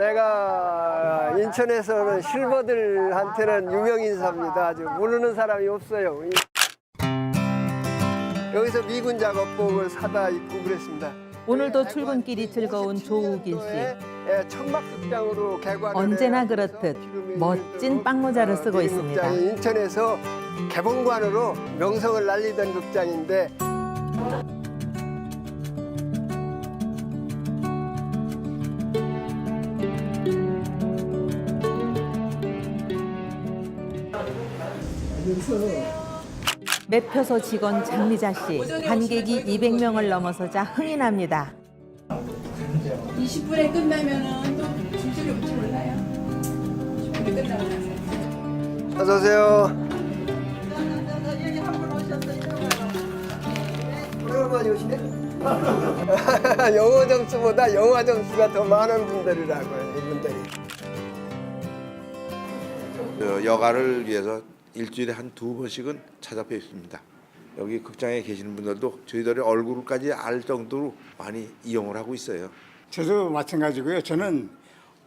내가 인천에서는 실버들한테는 유명 인사입니다. 아주 모르는 사람이 없어요. 여기서 미군 작업복을 사다 입고 그랬습니다. 오늘도 출근길이 즐거운 조우길 씨. 예, 천막극장으로 개관을 언제나 그렇듯 멋진 빵모자를 쓰고 어, 있습니다. 인천에서 개봉관으로 명성을 날리던 극장인데 매표소 직원 장미자 씨. 관객이 200명을 넘어서자 흥이 납니다. 20분에 끝나면은 또 줄줄이 올지 몰라요. 20분에 끝나고 나서. 어서 오세요. 오랜만에 오시네. 영어 점수보다 영화 점수가 더 많은 분들이라고요. 이분들이. 어, 여가를 위해서 일주일에 한 두 번씩은 찾아뵙습니다. 여기 극장에 계시는 분들도 저희들의 얼굴까지 알 정도로 많이 이용을 하고 있어요. 저도 마찬가지고요. 저는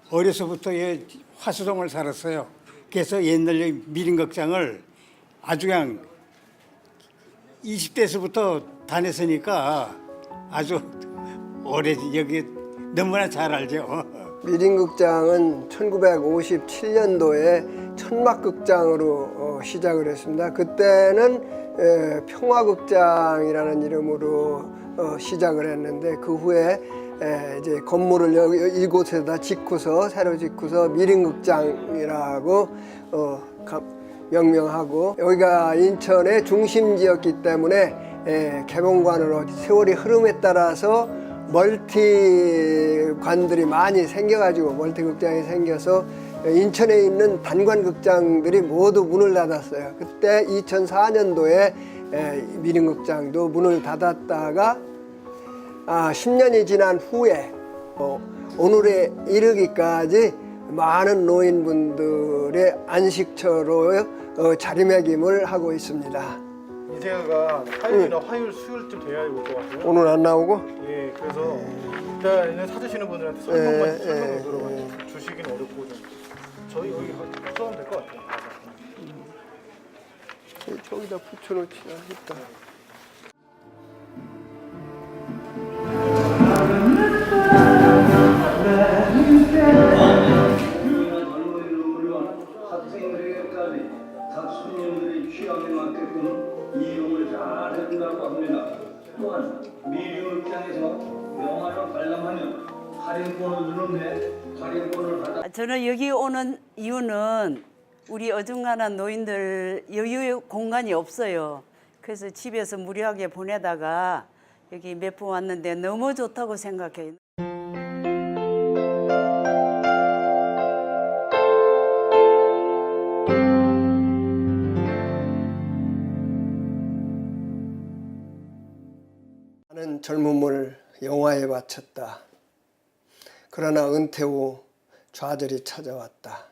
어려서부터 예, 화수동을 살았어요. 그래서 옛날 여기 미림극장을 아주 그냥 20대에서부터 다녔으니까 아주 오래 여기 너무나 잘 알죠. 미림극장은 1957년도에 천막극장으로 어, 시작을 했습니다. 그때는 에, 평화극장이라는 이름으로 어, 시작을 했는데 그 후에 에, 이제 건물을 이곳에다 짓고서 새로 짓고서 미림극장이라고 어, 가- 명명하고 여기가 인천의 중심지였기 때문에 에, 개봉관으로 세월이 흐름에 따라서 멀티관들이 많이 생겨가지고 멀티극장이 생겨서 인천에 있는 단관극장들이 모두 문을 닫았어요. 그때 2004년도에 미림극장도 문을 닫았다가 아, 10년이 지난 후에 어, 오늘에 이르기까지 많은 노인분들의 안식처로 어, 자리매김을 하고 있습니다. 이제가 화요일이나 화요일 수요일쯤 돼야 올 것 같아요. 오늘 안 나오고 예, 그래서 일단은 사주시는 분들한테 설명만 예, 설명을 예, 들어가지고 주시기는 어렵고 좀 저희 여기 써면 될 것 같아요. 저기다 붙여놓지 않을까. 잘 해준다고 합니다. 또한 미디어극장에서 영화를 관람하면 할인권을 주는데 할인권을 받아 저는 여기 오는 이유는 우리 어중간한 노인들 여유 공간이 없어요. 그래서 집에서 무료하게 보내다가 여기 몇번 왔는데 너무 좋다고 생각해요. 많은 젊음을 영화에 바쳤다. 그러나 은퇴 후 좌절이 찾아왔다.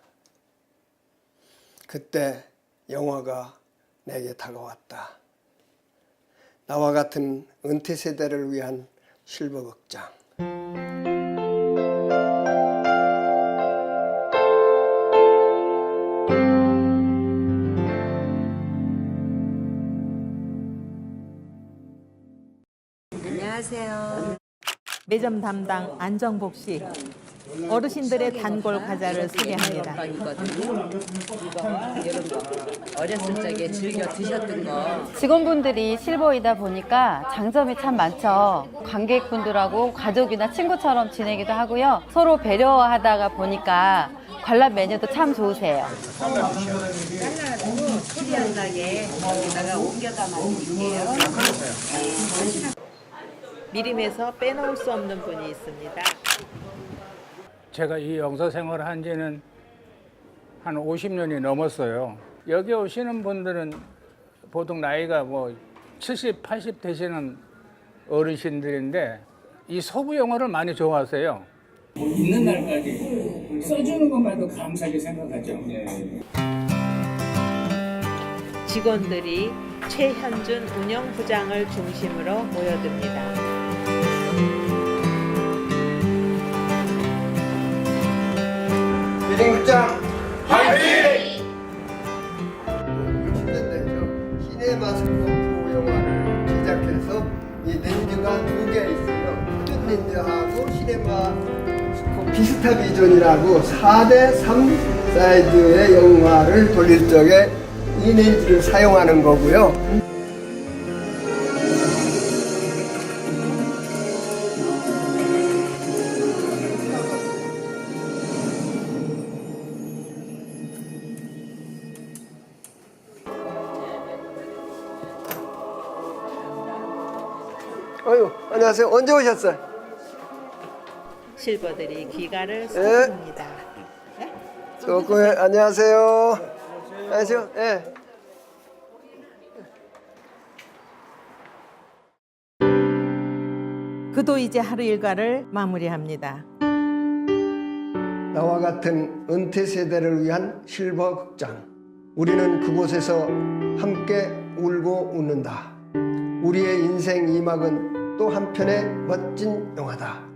그때 영화가 내게 다가왔다. 나와 같은 은퇴 세대를 위한 실버극장. 매점 담당 안정복 씨. 어르신들의 단골 과자를 소개합니다. 어렸을 적에 즐겨 드셨던 거 직원분들이 실버이다 보니까 장점이 참 많죠. 관객분들하고 가족이나 친구처럼 지내기도 하고요. 서로 배려하다가 보니까 관람 메뉴도 참 좋으세요. 코리안하게 여기다가 옮겨 담아드릴게요. 미림에서 빼놓을 수 없는 분이 있습니다. 제가 이 영사 생활을 한 지는 한 50년이 넘었어요. 여기 오시는 분들은 보통 나이가 뭐 70, 80 되시는 어르신들인데 이 서부 영화를 많이 좋아하세요. 있는 날까지 써주는 것만도 감사하게 생각하죠. 직원들이 최현준 운영부장을 중심으로 모여듭니다. 생극장 화이팅! 60년대죠. 시네마스코프 영화를 제작해서 이 렌즈가 두 개 있어요. 표준 렌즈하고 시네마스코프 비스타 비전이라고 4대 3 사이즈의 영화를 돌릴 적에 이 렌즈를 사용하는 거고요. 어유 안녕하세요. 언제 오셨어요? 실버들이 귀가를 예. 소개합니다. 조금 안녕하세요. 안녕하세요. 예. 그도 이제 하루 일과를 마무리합니다. 나와 같은 은퇴 세대를 위한 실버 극장. 우리는 그곳에서 함께 울고 웃는다. 우리의 인생 이막은 또 한편의 멋진 영화다.